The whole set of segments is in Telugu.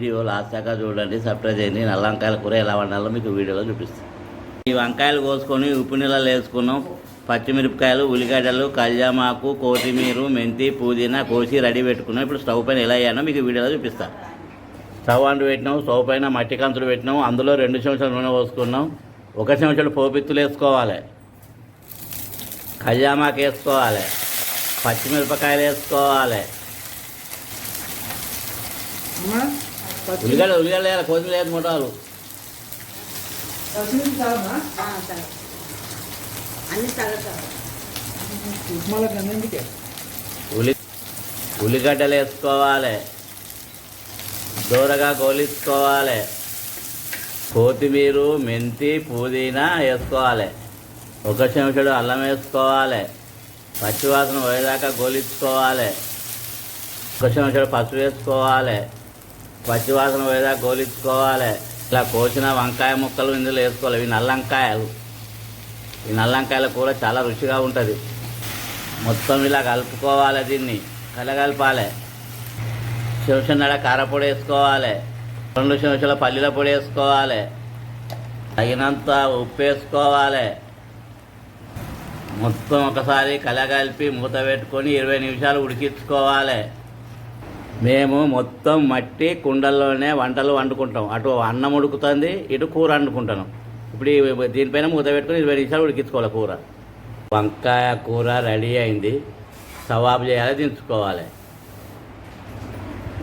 వీడియో లాస్ట్ దాకా చూడండి సర్ప్రైజ్ అయింది నల్ల వంకాయల కూర ఎలా వండాలో మీకు వీడియోలో చూపిస్తాను ఈ వంకాయలు కోసుకొని ఉప్పు నీళ్ళలో వేసుకున్నాం. పచ్చిమిరపకాయలు ఉల్లిగడ్డలు కళ్యామాకు కొత్తిమీర మెంతి పుదీనా కోసి రెడీ పెట్టుకున్నాం. ఇప్పుడు స్టవ్ పైన ఎలా అయ్యానో మీకు వీడియోలో చూపిస్తాను స్టవ్ అంటు పెట్టినాం స్టవ్ పైన మట్టి కంచులు పెట్టినాం. అందులో రెండు చెంచాలు నూనె పోసుకున్నాం. ఒక చెంచాడు పోపిత్తులు వేసుకోవాలి. కళ్యామాకు వేసుకోవాలి. పచ్చిమిరపకాయలు వేసుకోవాలి. ఉల్లిగడ్డ ఉల్లిగడ్డ వేయాలి కొత్తిమీర లేదు మొటాలు అన్ని ఉప్మాలకు ఉల్లి ఉల్లిగడ్డలు వేసుకోవాలి. దూరగా గోలించుకోవాలి. కొత్తిమీర మెంతి పుదీనా వేసుకోవాలి. ఒక చెంచాడు అల్లం వేసుకోవాలి. పచ్చివాసన పోయేదాకా గోలించుకోవాలి. ఒక చెంచాడు పసుపు వేసుకోవాలి. పచ్చివాసన పోయేదా గోలించుకోవాలి ఇలా కోసిన వంకాయ ముక్కలు ఇందులో వేసుకోవాలి. ఇవి నల్లంకాయలు. ఈ నల్లంకాయల కూర చాలా రుచిగా ఉంటుంది. మొత్తం ఇలా కలుపుకోవాలి దీన్ని. కలగలపాలి. శివశన్నడ కారపొడి వేసుకోవాలి. రెండు శివశల పల్లీల పొడి వేసుకోవాలి. తగినంత ఉప్పు వేసుకోవాలి. మొత్తం ఒకసారి కలగలిపి మూత పెట్టుకొని ఇరవై నిమిషాలు ఉడికించుకోవాలి. మేము మొత్తం మట్టి కుండల్లోనే వంటలు వండుకుంటాం. అటు అన్నం ఉడుకుతుంది ఇటు కూర వండుకుంటాను. ఇప్పుడు దీనిపైన మూత పెట్టుకుని ఇరవై నిమిషాలు ఉడికించుకోవాలి కూర. వంకాయ కూర రెడీ అయింది. సవాబ్ చేయాలి దించుకోవాలి.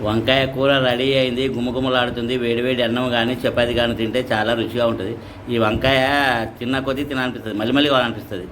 వంకాయ కూర రెడీ అయింది. గుమగుమలాడుతుంది. వేడివేడి అన్నం కానీ చపాతి కానీ తింటే చాలా రుచిగా ఉంటుంది. ఈ వంకాయ తిన్న కొద్దీ తినాలనిపిస్తుంది. మళ్ళీ మళ్ళీ కావాలనిపిస్తుంది.